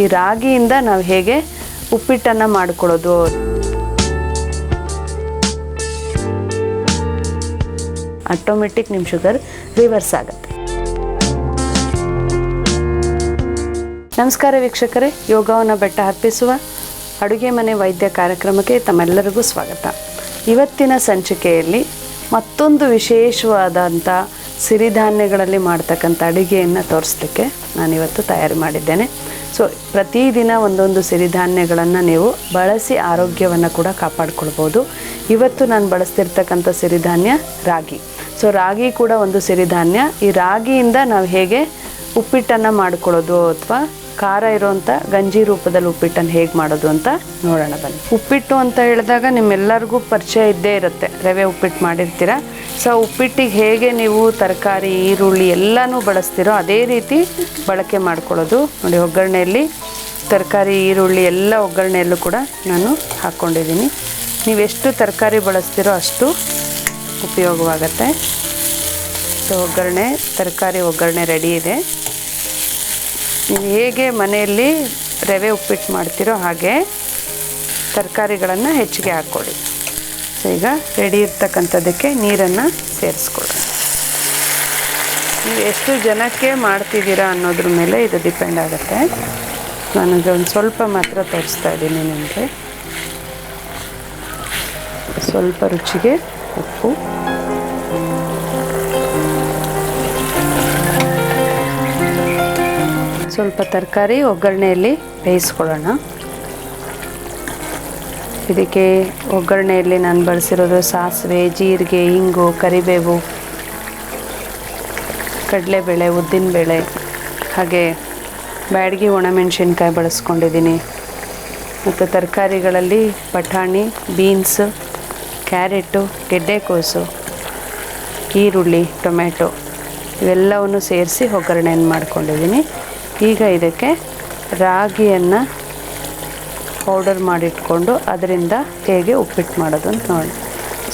ಈ ರಾಗಿಯಿಂದ ನಾವು ಹೇಗೆ ಉಪ್ಪಿಟ್ಟನ್ನು ಮಾಡ್ಕೊಳ್ಳೋದು ಆಟೋಮೆಟಿಕ್ ನಿಮ್ಮ ಶುಗರ್ ರಿವರ್ಸ್ ಆಗುತ್ತೆ. ನಮಸ್ಕಾರ ವೀಕ್ಷಕರೇ, ಯೋಗವನ್ನು ಬೆಟ್ಟ ಅರ್ಪಿಸುವ ಅಡುಗೆ ಮನೆ ವೈದ್ಯ ಕಾರ್ಯಕ್ರಮಕ್ಕೆ ತಮ್ಮೆಲ್ಲರಿಗೂ ಸ್ವಾಗತ. ಇವತ್ತಿನ ಸಂಚಿಕೆಯಲ್ಲಿ ಮತ್ತೊಂದು ವಿಶೇಷವಾದಂಥ ಸಿರಿಧಾನ್ಯಗಳಲ್ಲಿ ಮಾಡ್ತಕ್ಕಂಥ ಅಡುಗೆಯನ್ನು ತೋರಿಸ್ಲಿಕ್ಕೆ ನಾನಿವತ್ತು ತಯಾರು ಮಾಡಿದ್ದೇನೆ. ಸೊ ಪ್ರತಿದಿನ ಒಂದೊಂದು ಸಿರಿಧಾನ್ಯಗಳನ್ನು ನೀವು ಬಳಸಿ ಆರೋಗ್ಯವನ್ನು ಕೂಡ ಕಾಪಾಡಿಕೊಳ್ಬೋದು. ಇವತ್ತು ನಾನು ಬಳಸ್ತಿರ್ತಕ್ಕಂಥ ಸಿರಿಧಾನ್ಯ ರಾಗಿ. ಸೊ ರಾಗಿ ಕೂಡ ಒಂದು ಸಿರಿಧಾನ್ಯ ಈ ರಾಗಿಯಿಂದ ನಾವು ಹೇಗೆ ಉಪ್ಪಿಟ್ಟನ್ನು ಮಾಡ್ಕೊಳ್ಳೋದು ಅಥವಾ ಖಾರ ಇರೋವಂಥ ಗಂಜಿ ರೂಪದಲ್ಲಿ ಉಪ್ಪಿಟ್ಟನ್ನು ಹೇಗೆ ಮಾಡೋದು ಅಂತ ನೋಡೋಣ ಬನ್ನಿ. ಉಪ್ಪಿಟ್ಟು ಅಂತ ಹೇಳಿದಾಗ ನಿಮ್ಮೆಲ್ಲರಿಗೂ ಪರಿಚಯ ಇದ್ದೇ ಇರುತ್ತೆ. ರವೆ ಉಪ್ಪಿಟ್ಟು ಮಾಡಿರ್ತೀರ? ಸೊ, ಉಪ್ಪಿಟ್ಟಿಗೆ ಹೇಗೆ ನೀವು ತರಕಾರಿ, ಈರುಳ್ಳಿ ಎಲ್ಲನೂ ಬಳಸ್ತೀರೋ ಅದೇ ರೀತಿ ಬಳಕೆ ಮಾಡ್ಕೊಳ್ಳೋದು. ನೋಡಿ, ಒಗ್ಗರಣೆಯಲ್ಲಿ ತರಕಾರಿ, ಈರುಳ್ಳಿ ಎಲ್ಲ ಒಗ್ಗರಣೆಯಲ್ಲೂ ಕೂಡ ನಾನು ಹಾಕ್ಕೊಂಡಿದ್ದೀನಿ. ನೀವೆಷ್ಟು ತರಕಾರಿ ಬಳಸ್ತೀರೋ ಅಷ್ಟು ಉಪಯೋಗವಾಗತ್ತೆ. ಸೊ, ಒಗ್ಗರಣೆ, ತರಕಾರಿ ಒಗ್ಗರಣೆ ರೆಡಿ ಇದೆ. ನೀವು ಹೇಗೆ ಮನೆಯಲ್ಲಿ ರವೆ ಉಪ್ಪಿಟ್ಟು ಮಾಡ್ತೀರೋ ಹಾಗೆ ತರಕಾರಿಗಳನ್ನು ಹೆಚ್ಚಿಗೆ ಹಾಕ್ಕೊಳ್ಳಿ. ಸೊ ಈಗ ರೆಡಿ ಇರ್ತಕ್ಕಂಥದ್ದಕ್ಕೆ ನೀರನ್ನು ಸೇರಿಸ್ಕೊಳ್ಳಿ ನೀವು ಎಷ್ಟು ಜನಕ್ಕೆ ಮಾಡ್ತಿದ್ದೀರಾ ಅನ್ನೋದ್ರ ಮೇಲೆ ಇದು ಡಿಪೆಂಡ್ ಆಗುತ್ತೆ. ನನಗೆ ಒಂದು ಸ್ವಲ್ಪ ಮಾತ್ರ ತೋರಿಸ್ತಾ ಇದ್ದೀನಿ ನಿಮಗೆ. ಸ್ವಲ್ಪ ರುಚಿಗೆ ಉಪ್ಪು. ಸ್ವಲ್ಪ ತರಕಾರಿ ಒಗ್ಗರಣೆಯಲ್ಲಿ ಬೇಯಿಸ್ಕೊಳ್ಳೋಣ. ಇದಕ್ಕೆ ಒಗ್ಗರಣೆಯಲ್ಲಿ ನಾನು ಬಳಸಿರೋದು ಸಾಸಿವೆ, ಜೀರಿಗೆ, ಇಂಗು, ಕರಿಬೇವು, ಕಡಲೆಬೇಳೆ, ಉದ್ದಿನಬೇಳೆ, ಹಾಗೆ ಬ್ಯಾಡಗಿ ಒಣಮೆಣಸಿನ್ಕಾಯಿ ಬಳಸ್ಕೊಂಡಿದ್ದೀನಿ. ಮತ್ತು ತರಕಾರಿಗಳಲ್ಲಿ ಬಟಾಣಿ, ಬೀನ್ಸು, ಕ್ಯಾರೆಟು, ಗೆಡ್ಡೆಕೋಸು, ಈರುಳ್ಳಿ ಟೊಮೆಟೊ ಇವೆಲ್ಲವನ್ನು ಸೇರಿಸಿ ಒಗ್ಗರಣೆಯನ್ನು ಮಾಡ್ಕೊಂಡಿದ್ದೀನಿ. ಈಗ ಇದಕ್ಕೆ ರಾಗಿಯನ್ನು ಪೌಡರ್ ಮಾಡಿಟ್ಕೊಂಡು ಅದರಿಂದ ಹೇಗೆ ಉಪ್ಪಿಟ್ಟು ಮಾಡೋದು ಅಂತ ನೋಡಿ.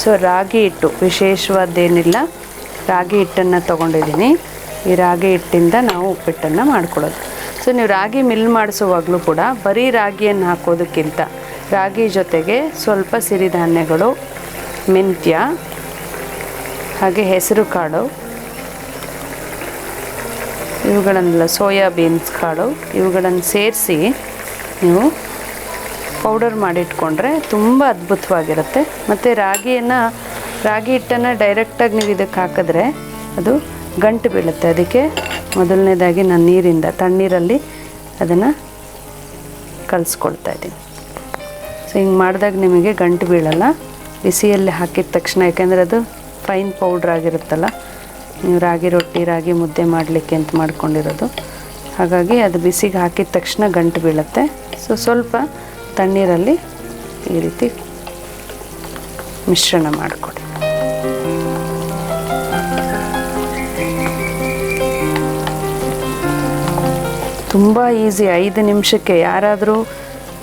ಸೊ ರಾಗಿ ಹಿಟ್ಟು ವಿಶೇಷವಾದ್ದೇನಿಲ್ಲ ರಾಗಿ ಹಿಟ್ಟನ್ನು ತೊಗೊಂಡಿದ್ದೀನಿ. ಈ ರಾಗಿ ಹಿಟ್ಟಿಂದ ನಾವು ಉಪ್ಪಿಟ್ಟನ್ನು ಮಾಡ್ಕೊಳ್ಳೋದು. ಸೊ ನೀವು ರಾಗಿ ಮಿಲ್ ಮಾಡಿಸುವಾಗಲೂ ಕೂಡ ಬರೀ ರಾಗಿಯನ್ನು ಹಾಕೋದಕ್ಕಿಂತ ರಾಗಿ ಜೊತೆಗೆ ಸ್ವಲ್ಪ ಸಿರಿಧಾನ್ಯಗಳು, ಮೆಂತ್ಯ, ಹಾಗೆ ಹೆಸರು ಕಾಳು, ಇವುಗಳನ್ನೆಲ್ಲ ಸೋಯಾಬೀನ್ಸ್ ಕಾಳು, ಇವುಗಳನ್ನು ಸೇರಿಸಿ ನೀವು ಪೌಡರ್ ಮಾಡಿಟ್ಕೊಂಡ್ರೆ ತುಂಬ ಅದ್ಭುತವಾಗಿರುತ್ತೆ. ಮತ್ತು ರಾಗಿಯನ್ನು, ರಾಗಿ ಹಿಟ್ಟನ್ನು ಡೈರೆಕ್ಟಾಗಿ ನೀವು ಇದಕ್ಕೆ ಹಾಕಿದ್ರೆ ಅದು ಗಂಟು ಬೀಳುತ್ತೆ. ಅದಕ್ಕೆ ಮೊದಲನೇದಾಗಿ ನಾನು ನೀರಿಂದ, ತಣ್ಣೀರಲ್ಲಿ ಅದನ್ನು ಕಲಿಸ್ಕೊಳ್ತಾ ಇದ್ದೀನಿ. ಸೊ ಹಿಂಗೆ ಮಾಡಿದಾಗ ನಿಮಗೆ ಗಂಟು ಬೀಳಲ್ಲ. ಬಿಸಿಯಲ್ಲಿ ಹಾಕಿದ ತಕ್ಷಣ, ಯಾಕೆಂದರೆ ಅದು ಫೈನ್ ಪೌಡ್ರ್ ಆಗಿರುತ್ತಲ್ಲ, ನೀವು ರಾಗಿ ರೊಟ್ಟಿ, ರಾಗಿ ಮುದ್ದೆ ಮಾಡಲಿಕ್ಕೆ ಅಂತ ಮಾಡ್ಕೊಂಡಿರೋದು. ಹಾಗಾಗಿ ಅದು ಬಿಸಿಗೆ ಹಾಕಿದ ತಕ್ಷಣ ಗಂಟು ಬೀಳುತ್ತೆ. ಸೊ ಸ್ವಲ್ಪ ತಣ್ಣೀರಲ್ಲಿ ಈ ರೀತಿ ಮಿಶ್ರಣ ಮಾಡಿಕೊಡಿ. ತುಂಬ ಈಸಿ, ಐದು ನಿಮಿಷಕ್ಕೆ ಯಾರಾದರೂ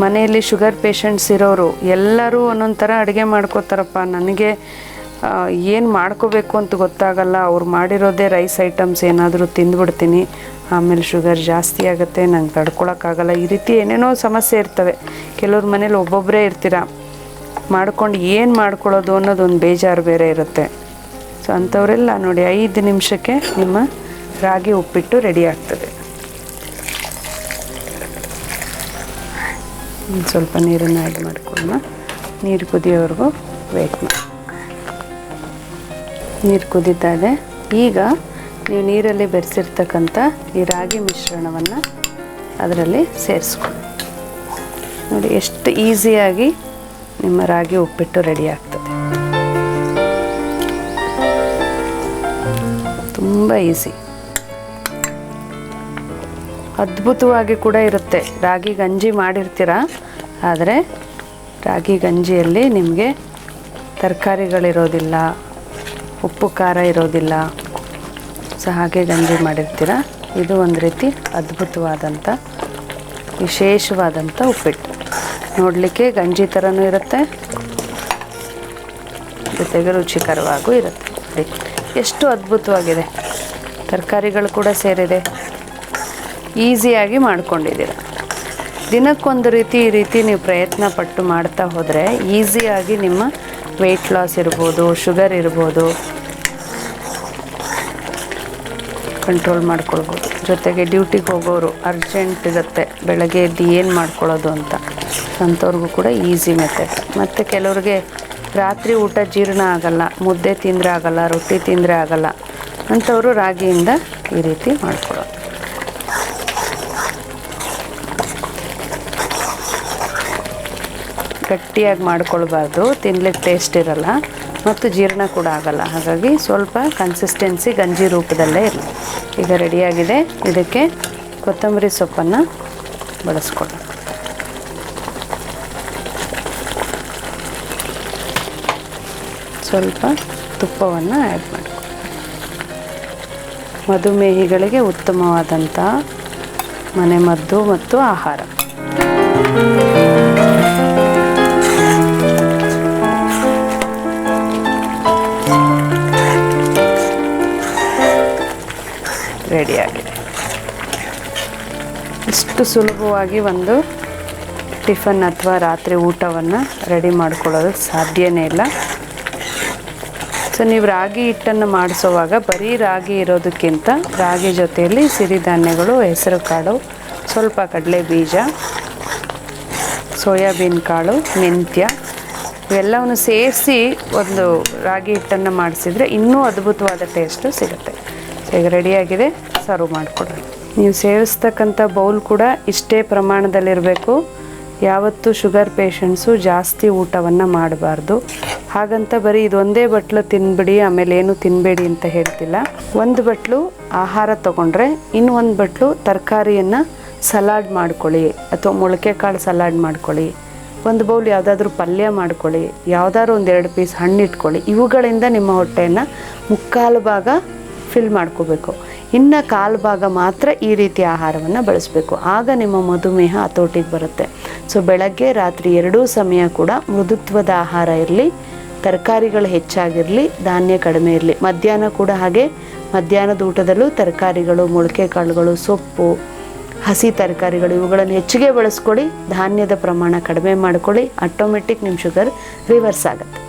ಮನೆಯಲ್ಲಿ ಶುಗರ್ ಪೇಷಂಟ್ಸ್ ಇರೋರು ಎಲ್ಲರೂ ಒಂದೊಂದು ಥರ ಅಡುಗೆ ಮಾಡ್ಕೋತಾರಪ್ಪ. ನನಗೆ ಏನು ಮಾಡ್ಕೋಬೇಕು ಅಂತ ಗೊತ್ತಾಗಲ್ಲ. ಅವ್ರು ಮಾಡಿರೋದೇ ರೈಸ್ ಐಟಮ್ಸ್ ಏನಾದರೂ ತಿಂದ್ಬಿಡ್ತೀನಿ. ಆಮೇಲೆ ಶುಗರ್ ಜಾಸ್ತಿ ಆಗುತ್ತೆ, ನಂಗೆ ತಡ್ಕೊಳಕ್ಕಾಗಲ್ಲ. ಈ ರೀತಿ ಏನೇನೋ ಸಮಸ್ಯೆ ಇರ್ತವೆ. ಕೆಲವ್ರ ಮನೇಲಿ ಒಬ್ಬೊಬ್ಬರೇ ಇರ್ತೀರ? ಮಾಡ್ಕೊಂಡು ಏನು ಮಾಡ್ಕೊಳ್ಳೋದು ಅನ್ನೋದೊಂದು ಬೇಜಾರು ಬೇರೆ ಇರುತ್ತೆ. ಸೊ ಅಂಥವರೆಲ್ಲ ನೋಡಿ, ಐದು ನಿಮಿಷಕ್ಕೆ ನಿಮ್ಮ ರಾಗಿ ಉಪ್ಪಿಟ್ಟು ರೆಡಿ ಆಗ್ತದೆ. ಸ್ವಲ್ಪ ನೀರನ್ನು ಆ್ಯಡ್ ಮಾಡ್ಕೊಳ್ಳೋಣ. ನೀರು ಕುದಿಯೋವರೆಗೂ ವೇಟ್ ಮಾಡಿ ನೀರು ಕುದೀತಾ ಇದೆ ಈಗ ನೀವು ನೀರಲ್ಲಿ ಬೆರೆಸಿರ್ತಕ್ಕಂಥ ಈ ರಾಗಿ ಮಿಶ್ರಣವನ್ನು ಅದರಲ್ಲಿ ಸೇರಿಸ್ಕೊ. ನೋಡಿ, ಎಷ್ಟು ಈಸಿಯಾಗಿ ನಿಮ್ಮ ರಾಗಿ ಉಪ್ಪಿಟ್ಟು ರೆಡಿ ಆಗ್ತದೆ. ತುಂಬ ಈಸಿ. ಅದ್ಭುತವಾಗಿ ಕೂಡ ಇರುತ್ತೆ. ರಾಗಿ ಗಂಜಿ ಮಾಡಿರ್ತೀರ? ಆದರೆ ರಾಗಿ ಗಂಜಿಯಲ್ಲಿ ನಿಮಗೆ ತರಕಾರಿಗಳಿರೋದಿಲ್ಲ ಉಪ್ಪು ಖಾರ ಇರೋದಿಲ್ಲ. ಸೊ ಹಾಗೆ ಗಂಜಿ ಮಾಡಿರ್ತೀರ? ಇದು ಒಂದು ರೀತಿ ಅದ್ಭುತವಾದಂಥ ವಿಶೇಷವಾದಂಥ ಉಪ್ಪಿಟ್ಟು. ನೋಡಲಿಕ್ಕೆ ಗಂಜಿ ಥರನೂ ಇರುತ್ತೆ. ಜೊತೆಗೆ ರುಚಿಕರವಾಗೂ ಇರುತ್ತೆ. ಎಷ್ಟು ಅದ್ಭುತವಾಗಿದೆ. ತರಕಾರಿಗಳು ಕೂಡ ಸೇರಿದೆ. ಈಸಿಯಾಗಿ ಮಾಡ್ಕೊಂಡಿದ್ದೀರ. ದಿನಕ್ಕೊಂದು ರೀತಿ ಈ ರೀತಿ ನೀವು ಪ್ರಯತ್ನ ಪಟ್ಟು ಮಾಡ್ತಾ ಹೋದರೆ ಈಸಿಯಾಗಿ ನಿಮ್ಮ ವೆಯ್ಟ್ ಲಾಸ್ ಇರ್ಬೋದು ಶುಗರ್ ಇರ್ಬೋದು ಕಂಟ್ರೋಲ್ ಮಾಡ್ಕೊಳ್ಬೋದು. ಜೊತೆಗೆ ಡ್ಯೂಟಿಗೆ ಹೋಗೋರು ಅರ್ಜೆಂಟ್ ಇರುತ್ತೆ. ಬೆಳಗ್ಗೆ ಎದ್ದು ಏನು ಮಾಡ್ಕೊಳ್ಳೋದು ಅಂತ. ಅಂಥವ್ರಿಗೂ ಕೂಡ ಈಸಿ ಮೆಥಡ್ ಮತ್ತು ಕೆಲವ್ರಿಗೆ ರಾತ್ರಿ ಊಟ ಜೀರ್ಣ ಆಗಲ್ಲ, ಮುದ್ದೆ ತಿಂದರೆ ಆಗಲ್ಲ, ರೊಟ್ಟಿ ತಿಂದರೆ ಆಗಲ್ಲ ಅಂಥವರು ರಾಗಿಯಿಂದ ಈ ರೀತಿ ಮಾಡ್ಕೊಳ್ಳೋದು ಗಟ್ಟಿಯಾಗಿ ಮಾಡ್ಕೊಳ್ಬಾರ್ದು, ತಿನ್ಲಿಕ್ಕೆ ಟೇಸ್ಟ್ ಇರಲ್ಲ ಮತ್ತು ಜೀರ್ಣ ಕೂಡ ಆಗಲ್ಲ. ಹಾಗಾಗಿ ಸ್ವಲ್ಪ ಕನ್ಸಿಸ್ಟೆನ್ಸಿ ಗಂಜಿ ರೂಪದಲ್ಲೇ ಇರಲಿ. ಈಗ ರೆಡಿಯಾಗಿದೆ. ಇದಕ್ಕೆ ಕೊತ್ತಂಬರಿ ಸೊಪ್ಪನ್ನು ಬಳಸ್ಕೊಳ್ಳೋಣ. ಸ್ವಲ್ಪ ತುಪ್ಪವನ್ನು ಆ್ಯಡ್ ಮಾಡಿ ಮಧುಮೇಹಿಗಳಿಗೆ ಉತ್ತಮವಾದಂಥ ಮನೆಮದ್ದು ಮತ್ತು ಆಹಾರ. ರೆಡಿಯಾಗಿದೆ ಇಷ್ಟು ಸುಲಭವಾಗಿ ಒಂದು ಟಿಫನ್ ಅಥವಾ ರಾತ್ರಿ ಊಟವನ್ನು ರೆಡಿ ಮಾಡ್ಕೊಳ್ಳೋದು ಸಾಧ್ಯನೇ ಇಲ್ಲ. ಸೊ, ನೀವು ರಾಗಿ ಹಿಟ್ಟನ್ನು ಮಾಡಿಸೋವಾಗ ಬರೀ ರಾಗಿ ಇರೋದಕ್ಕಿಂತ ರಾಗಿ ಜೊತೆಯಲ್ಲಿ ಸಿರಿಧಾನ್ಯಗಳು, ಹೆಸರು ಕಾಳು, ಸ್ವಲ್ಪ ಕಡಲೆ ಬೀಜ, ಸೋಯಾಬೀನ್ ಕಾಳು, ಮೆಂತ್ಯ ಇವೆಲ್ಲವನ್ನು ಸೇರಿಸಿ ಒಂದು ರಾಗಿ ಹಿಟ್ಟನ್ನು ಮಾಡಿಸಿದರೆ ಇನ್ನೂ ಅದ್ಭುತವಾದ ಟೇಸ್ಟು ಸಿಗುತ್ತೆ. ಈಗ ರೆಡಿಯಾಗಿದೆ ಸರ್ವ್ ಮಾಡಿಕೊಡ್ರಿ. ನೀವು ಸೇವಿಸ್ತಕ್ಕಂಥ ಬೌಲ್ ಕೂಡ ಇಷ್ಟೇ ಪ್ರಮಾಣದಲ್ಲಿರಬೇಕು. ಯಾವತ್ತೂ ಶುಗರ್ ಪೇಷಂಟ್ಸು ಜಾಸ್ತಿ ಊಟವನ್ನು ಮಾಡಬಾರ್ದು. ಹಾಗಂತ ಬರೀ ಇದೊಂದೇ ಬಟ್ಲು ತಿನ್ಬಿಡಿ, ಆಮೇಲೆ ಏನು ತಿನ್ನಬೇಡಿ ಅಂತ ಹೇಳ್ತಿಲ್ಲ. ಒಂದು ಬಟ್ಲು ಆಹಾರ ತೊಗೊಂಡ್ರೆ ಇನ್ನೊಂದು ಬಟ್ಲು ತರಕಾರಿಯನ್ನು ಸಲಾಡ್ ಮಾಡ್ಕೊಳ್ಳಿ. ಅಥವಾ ಮೊಳಕೆ ಕಾಳು ಸಲಾಡ್ ಮಾಡ್ಕೊಳ್ಳಿ. ಒಂದು ಬೌಲ್ ಯಾವುದಾದ್ರೂ ಪಲ್ಯ ಮಾಡ್ಕೊಳ್ಳಿ. ಯಾವುದಾದ್ರು ಒಂದೆರಡು ಪೀಸ್ ಹಣ್ಣು ಇಟ್ಕೊಳ್ಳಿ ಇವುಗಳಿಂದ ನಿಮ್ಮ ಹೊಟ್ಟೆಯನ್ನು ಮುಕ್ಕಾಲು ಭಾಗ ಫಿಲ್ ಮಾಡ್ಕೋಬೇಕು. ಇನ್ನು ಕಾಲು ಭಾಗ ಮಾತ್ರ ಈ ರೀತಿ ಆಹಾರವನ್ನು ಬಳಸಬೇಕು. ಆಗ ನಿಮ್ಮ ಮಧುಮೇಹ ಹತೋಟಿಗೆ ಬರುತ್ತೆ. ಸೊ ಬೆಳಗ್ಗೆ ರಾತ್ರಿ ಎರಡೂ ಸಮಯ ಕೂಡ ಮೃದುತ್ವದ ಆಹಾರ ಇರಲಿ, ತರಕಾರಿಗಳು ಹೆಚ್ಚಾಗಿರಲಿ, ಧಾನ್ಯ ಕಡಿಮೆ ಇರಲಿ. ಮಧ್ಯಾಹ್ನ ಕೂಡ ಹಾಗೆ. ಮಧ್ಯಾಹ್ನದ ಊಟದಲ್ಲೂ ತರಕಾರಿಗಳು, ಮೊಳಕೆ ಕಾಳುಗಳು, ಸೊಪ್ಪು, ಹಸಿ ತರಕಾರಿಗಳು, ಇವುಗಳನ್ನು ಹೆಚ್ಚಿಗೆ ಬಳಸ್ಕೊಳ್ಳಿ. ಧಾನ್ಯದ ಪ್ರಮಾಣ ಕಡಿಮೆ ಮಾಡ್ಕೊಳ್ಳಿ. ಆಟೋಮೆಟಿಕ್ ನಿಮ್ಮ ಶುಗರ್ ರಿವರ್ಸ್ ಆಗುತ್ತೆ.